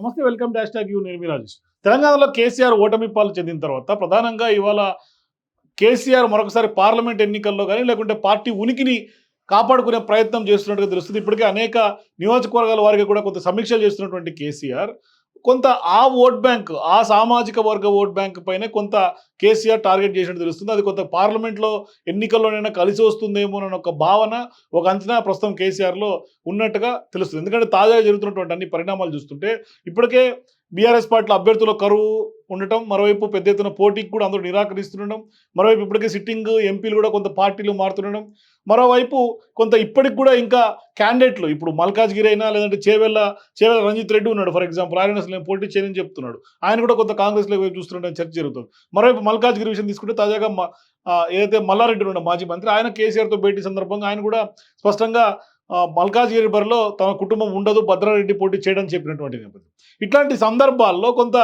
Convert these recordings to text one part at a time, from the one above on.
నమస్తే welcome dash tag you నేను రాజేష్. తెలంగాణలో కేసీఆర్ ఓటమి పాలు చెందిన తర్వాత ప్రధానంగా ఇవాళ కేసీఆర్ మరొకసారి పార్లమెంట్ ఎన్నికల్లో కానీ లేకుంటే పార్టీ ఉనికిని కాపాడుకునే ప్రయత్నం చేస్తున్నట్టుగా తెలుస్తుంది. ఇప్పటికే అనేక నియోజకవర్గాల వారికి కూడా కొంత సమీక్షలు చేస్తున్నటువంటి కేసీఆర్ కొంత ఆ ఓట్ బ్యాంక్ ఆ సామాజిక వర్గ ఓట్ బ్యాంక్ పైనే కొంత కేసీఆర్ టార్గెట్ చేసినట్టు తెలుస్తుంది. అది కొంత పార్లమెంట్లో ఎన్నికల్లోనైనా కలిసి వస్తుందేమోనన్న ఒక భావన ఒక అంచనా ప్రస్తుతం కేసీఆర్లో ఉన్నట్టుగా తెలుస్తుంది. ఎందుకంటే తాజాగా జరుగుతున్నటువంటి అన్ని పరిణామాలు చూస్తుంటే ఇప్పటికే బీఆర్ఎస్ పార్టీలో అభ్యర్థుల కరువు ఉండటం మరోవైపు పెద్ద ఎత్తున పోటీకి కూడా అందరూ నిరాకరిస్తుండడం మరోవైపు ఇప్పటికే సిట్టింగ్ ఎంపీలు కూడా కొంత పార్టీలు మారుతుండడం మరోవైపు కొంత ఇప్పటికి కూడా ఇంకా క్యాండిడేట్లు ఇప్పుడు మల్కాజ్గిరి అయినా లేదంటే చేవెళ్ళ చేవెళ్ళ రంజిత్ రెడ్డి ఉన్నాడు ఫర్ ఎగ్జాంపుల్ ఆయన అసలు నేను పోటీ చేయని చెప్తున్నాడు. ఆయన కూడా కొంత కాంగ్రెస్లో వైపు చూస్తుండడం చర్చ జరుగుతుంది. మరోవైపు మల్కాజ్గిరి విషయం తీసుకుంటే తాజాగా ఏదైతే మల్లారెడ్డి ఉన్నాడు మాజీ మంత్రి ఆయన కేసీఆర్తో భేటీ సందర్భంగా ఆయన కూడా స్పష్టంగా ఆ, మల్కాజ్గిరి బరిలో కుటుంబం ఉండదు భద్రారెడ్డి పోటీ చేయడం చెప్పినటువంటి నేపథ్యం. ఇట్లాంటి సందర్భాల్లో కొంత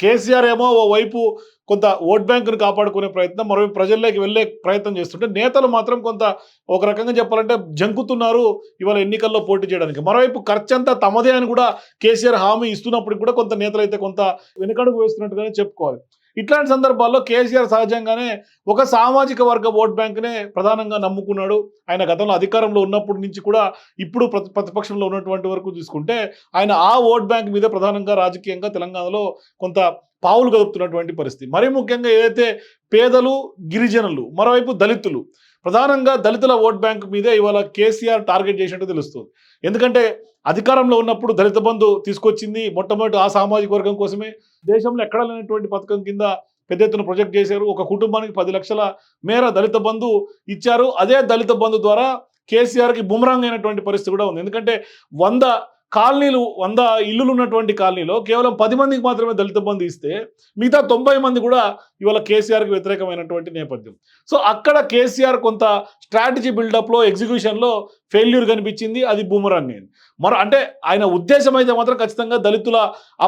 కేసీఆర్ ఏమో ఓ వైపు కొంత ఓట్ బ్యాంకును కాపాడుకునే ప్రయత్నం మరోవైపు ప్రజల్లోకి వెళ్ళే ప్రయత్నం చేస్తుంటే నేతలు మాత్రం కొంత ఒక రకంగా చెప్పాలంటే జంకుతున్నారు ఇవాళ ఎన్నికల్లో పోటీ చేయడానికి. మరోవైపు ఖర్చు అంతా తమదే అని కూడా కేసీఆర్ హామీ ఇస్తున్నప్పటికి కూడా కొంత నేతలు అయితే కొంత వెనుకడుగు వేస్తున్నట్టుగానే చెప్పుకోవాలి. ఇట్లాంటి సందర్భాల్లో కేసీఆర్ సహజంగానే ఒక సామాజిక వర్గ ఓట్ బ్యాంక్నే ప్రధానంగా నమ్ముకున్నాడు. ఆయన గతంలో అధికారంలో ఉన్నప్పటి నుంచి కూడా ఇప్పుడు ప్రతి ప్రతిపక్షంలో ఉన్నటువంటి వరకు తీసుకుంటే ఆయన ఆ ఓట్ బ్యాంక్ మీద ప్రధానంగా రాజకీయంగా తెలంగాణలో కొంత పావులు కదుపుతున్నటువంటి పరిస్థితి. మరీ ముఖ్యంగా ఏదైతే పేదలు గిరిజనులు మరోవైపు దళితులు ప్రధానంగా దళితుల ఓట్ బ్యాంక్ మీదే ఇవాళ కేసీఆర్ టార్గెట్ చేసినట్టు తెలుస్తుంది. ఎందుకంటే అధికారంలో ఉన్నప్పుడు దళిత బంధు తీసుకొచ్చింది మొట్టమొదటి ఆ సామాజిక వర్గం కోసమే. దేశంలో ఎక్కడ లేనటువంటి పథకం కింద పెద్ద ఎత్తున ప్రొజెక్ట్ చేశారు. ఒక కుటుంబానికి పది లక్షల మేర దళిత బంధు ఇచ్చారు. అదే దళిత బంధు ద్వారా కేసీఆర్కి బుమరాంగ్ అయినటువంటి పరిస్థితి కూడా ఉంది. ఎందుకంటే వంద కాలనీలు వంద ఇల్లులు ఉన్నటువంటి కాలనీలో కేవలం పది మందికి మాత్రమే దళిత బంధు ఇస్తే మిగతా తొంభై మంది కూడా ఇవాళ కేసీఆర్కి వ్యతిరేకమైనటువంటి నేపథ్యం. సో అక్కడ కేసీఆర్ కొంత స్ట్రాటజీ బిల్డప్లో ఎగ్జిక్యూషన్లో ఫెయిల్యూర్ కనిపించింది అది బూమరాన్ని మరి మరో అంటే ఆయన ఉద్దేశం అయితే మాత్రం ఖచ్చితంగా దళితుల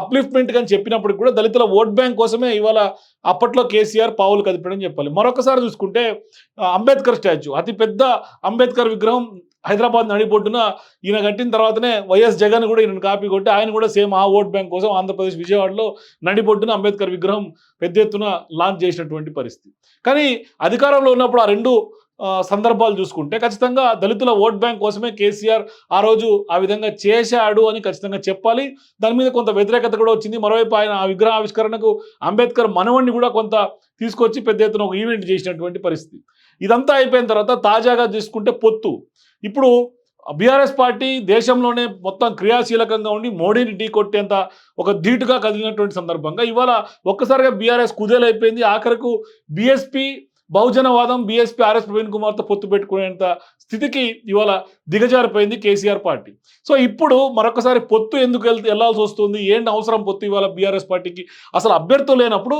అప్లిఫ్ట్మెంట్ అని చెప్పినప్పటికి కూడా దళితుల ఓట్ బ్యాంక్ కోసమే ఇవాళ అప్పట్లో కేసీఆర్ పావులు కదిపడం చెప్పాలి. మరొకసారి చూసుకుంటే అంబేద్కర్ స్టాచ్యూ అతిపెద్ద అంబేద్కర్ విగ్రహం హైదరాబాద్ నడిపొట్టున ఈయన కట్టిన తర్వాతనే వైఎస్ జగన్ కూడా ఈయన కాపీ కొట్టి ఆయన కూడా సేమ్ ఆ ఓట్ బ్యాంక్ కోసం ఆంధ్రప్రదేశ్ విజయవాడలో నడిపొట్టున అంబేద్కర్ విగ్రహం పెద్ద ఎత్తున లాంచ్ చేసినటువంటి పరిస్థితి. కానీ అధికారంలో ఉన్నప్పుడు ఆ రెండు సందర్భాలు చూసుకుంటే ఖచ్చితంగా దళితుల ఓట్ బ్యాంక్ కోసమే కేసీఆర్ ఆ రోజు ఆ విధంగా చేశాడు అని ఖచ్చితంగా చెప్పాలి. దాని మీద కొంత వ్యతిరేకత కూడా వచ్చింది. మరోవైపు ఆయన ఆ విగ్రహ ఆవిష్కరణకు అంబేద్కర్ మనవణ్ణి కూడా కొంత తీసుకొచ్చి పెద్ద ఎత్తున ఒక ఈవెంట్ చేసినటువంటి పరిస్థితి. ఇదంతా అయిపోయిన తర్వాత తాజాగా చూసుకుంటే పొత్తు. ఇప్పుడు బీఆర్ఎస్ పార్టీ దేశంలోనే మొత్తం క్రియాశీలకంగా ఉండి మోడీని ఢీ కొట్టేంత ఒక ధీటుగా కదిలినటువంటి సందర్భంగా ఇవాళ ఒక్కసారిగా బీఆర్ఎస్ కుదేలైపోయింది. ఆఖరకు బీఎస్పీ బహుజనవాదం బీఎస్పీ ఆర్ఎస్ ప్రవీణ్ కుమార్తో పొత్తు పెట్టుకునేంత స్థితికి ఇవాళ దిగజారిపోయింది కేసీఆర్ పార్టీ. సో ఇప్పుడు మరొకసారి పొత్తు ఎందుకు వెళ్తే వెళ్ళాల్సి వస్తుంది? ఏంటి అవసరం పొత్తు ఇవాళ బీఆర్ఎస్ పార్టీకి? అసలు అభ్యర్థులు లేనప్పుడు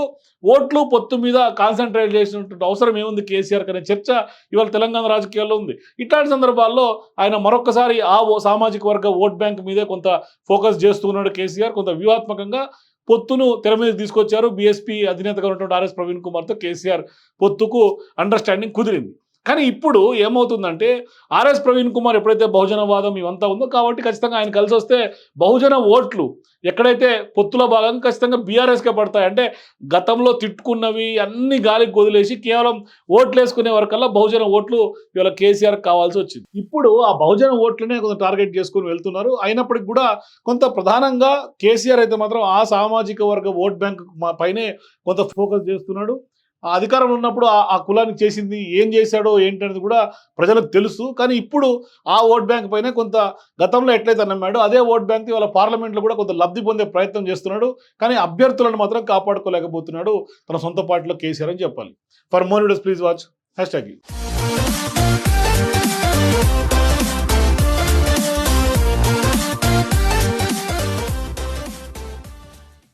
ఓట్లు పొత్తు మీద కాన్సన్ట్రేట్ చేసినటువంటి అవసరం ఏముంది కేసీఆర్ అనే చర్చ ఇవాళ తెలంగాణ రాజకీయాల్లో ఉంది. ఇట్లాంటి సందర్భాల్లో ఆయన మరొకసారి ఆ ఓ సామాజిక వర్గ ఓట్ బ్యాంక్ మీదే కొంత ఫోకస్ చేస్తున్నాడు కేసీఆర్. కొంత వ్యూహాత్మకంగా పొత్తును తెర మీద తీసుకొచ్చారు. బీఎస్పీ అధినేతగా ఉన్నటువంటి ఆర్ఎస్ ప్రవీణ్ కుమార్తో కేసీఆర్ పొత్తుకు అండర్స్టాండింగ్ కుదిరింది. కానీ ఇప్పుడు ఏమవుతుందంటే ఆర్ఎస్ ప్రవీణ్ కుమార్ ఎప్పుడైతే బహుజనవాదం ఇవంతా ఉందో కాబట్టి ఖచ్చితంగా ఆయన కలిసి వస్తే బహుజన ఓట్లు ఎక్కడైతే పొత్తులో భాగంగా ఖచ్చితంగా బీఆర్ఎస్కే పడతాయి. అంటే గతంలో తిట్టుకున్నవి అన్ని గాలికి వదిలేసి కేవలం ఓట్లు వేసుకునే వరకల్లా బహుజన ఓట్లు ఇవాళ కేసీఆర్ కావాల్సి వచ్చింది. ఇప్పుడు ఆ బహుజన ఓట్లనే కొంత టార్గెట్ చేసుకుని వెళ్తున్నారు. అయినప్పటికీ కూడా కొంత ప్రధానంగా కేసీఆర్ అయితే మాత్రం ఆ సామాజిక వర్గ ఓట్ బ్యాంక్ మా- పైనే కొంత ఫోకస్ చేస్తున్నాడు. ఆ అధికారంలో ఉన్నప్పుడు ఆ- కులానికి చేసింది ఏం చేశాడో ఏంటనేది కూడా ప్రజలకు తెలుసు. కానీ ఇప్పుడు ఆ ఓట్ బ్యాంక్ పైనే కొంత గతంలో ఎట్లయితే నమ్మాడో అదే ఓట్ బ్యాంక్ ఇవాళ పార్లమెంట్లో కూడా కొంత లబ్ధి పొందే ప్రయత్నం చేస్తున్నాడు. కానీ అభ్యర్థులను మాత్రం కాపాడుకోలేకపోతున్నాడు తన సొంత పార్టీలో కేసీఆర్ అని చెప్పాలి. For more videos please watch hashtag